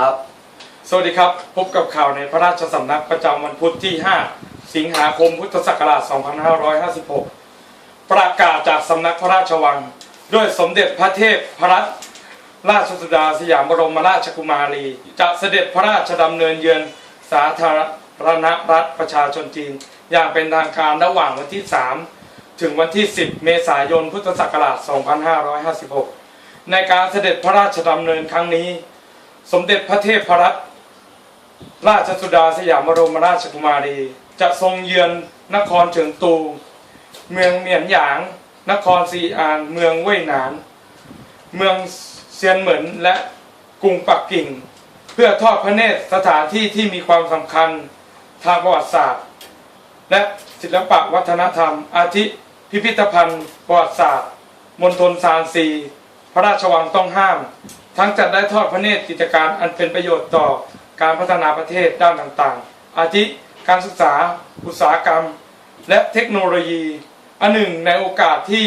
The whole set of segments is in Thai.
ครับสวัสดีครับ พบกับข่าวในพระราชสำนักประจำวันพุธที่ 5 สิงหาคมพุทธศักราช 2556 ประกาศจากสำนักพระราชวัง ด้วยสมเด็จพระเทพพรัตนราชสุดาสยามบรมราชกุมารี จะเสด็จพระราชดำเนินเยือนสาธารณรัฐประชาชนจีน อย่างเป็นทางการระหว่างวันที่ 3 ถึงวันที่ 10 เมษายนพุทธศักราช 2556 ในการเสด็จพระราชดำเนินครั้งนี้ สมเด็จพระเทพรัตนราชสุดาสยามบรมราชกุมารี จะทรงเยือนนครเฉิงตู เมืองเหมียนหยาง นครซีอาน เมืองเว่ยหนาน เมืองเซียนเหมินและกรุงปักกิ่ง เพื่อทอดพระเนตรสถานที่ที่มีความสำคัญทางประวัติศาสตร์ และศิลปะวัฒนธรรม อาทิพิพิธภัณฑ์ประวัติศาสตร์มณฑลซานซี พระราชวังต้องห้ามทั้งจัดได้ทอดพระเนตรกิจการอันเป็นประโยชน์ต่อการพัฒนาประเทศด้านต่างๆ อาทิการศึกษา อุตสาหกรรม และเทคโนโลยี อันหนึ่งในโอกาสที่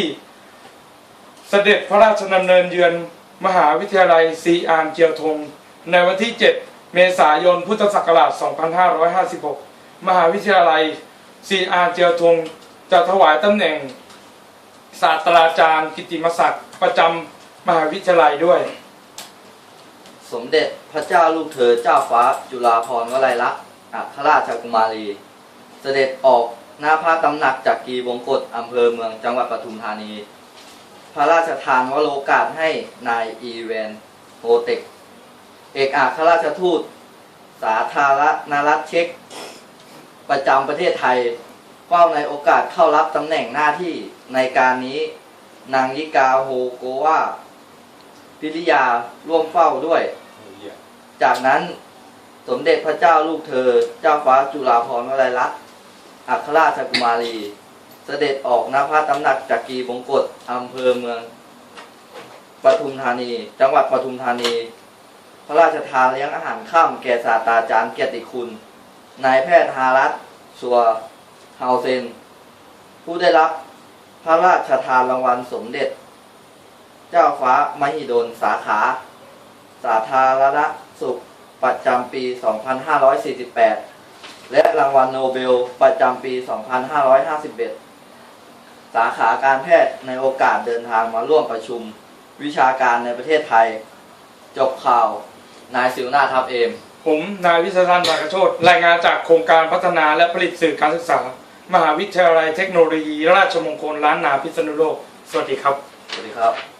เสด็จพระราชดำเนินเยือนมหาวิทยาลัยซีอานเจียวทง ในวันที่ 7 เมษายนพุทธศักราช 2556 มหาวิทยาลัยซีอานเจียวทง จะถวายตำแหน่งศาสตราจารย์กิตติมศักดิ์ประจำมหาวิทยาลัยด้วย สมเด็จพระเจ้าลูกเธอเจ้าฟ้าจุฬาภรณ์วลัยลักษณ์อัครราชกุมารี เสด็จออกหน้าพระตำหนักจากกีบงกฎอำเภอเมืองจังหวัดปทุมธานี พระราชทานวโรกาสให้นายอีเวนโฮเต็กเอกอัครราชทูต สาธารณรัฐเช็ก ประจำประเทศไทยเฝ้าในโอกาสเข้ารับตำแหน่งหน้าที่ในการนี้ นางยิกาโฮโกวาพิริยาร่วมเฝ้าด้วย จากนั้นสมเด็จพระเจ้าลูกเธอ เจ้าฟ้าจุฬาภรณ์วลัยลักษณ์อัครราชกุมารี เสด็จออกณพระตำหนักจักรีบงกฎอำเภอเมืองปทุมธานี จังหวัดปทุมธานี พระราชทานเลี้ยงอาหารข้ามแก่ศาสตราจารย์เกียรติคุณ นายแพทย์ฮารัตสัวเฮาเซน ผู้ได้รับพระราชทานรางวัลสมเด็จ เจ้าฟ้ามหิดลสาขา สาธารณสุขประจำปี 2548 และรางวัลโนเบลประจำปี 2551 สาขาการแพทย์ในโอกาสเดินทางมาร่วมประชุม วิชาการในประเทศไทย จบข่าว นายสิวนาทับเอม ผมนายวิศรันปากระโชตรายงานจากโครงการพัฒนาและผลิตสื่อการศึกษา มหาวิทยาลัยเทคโนโลยี ราชมงคลล้านนาพิษณุโลก สวัสดีครับ สวัสดีครับ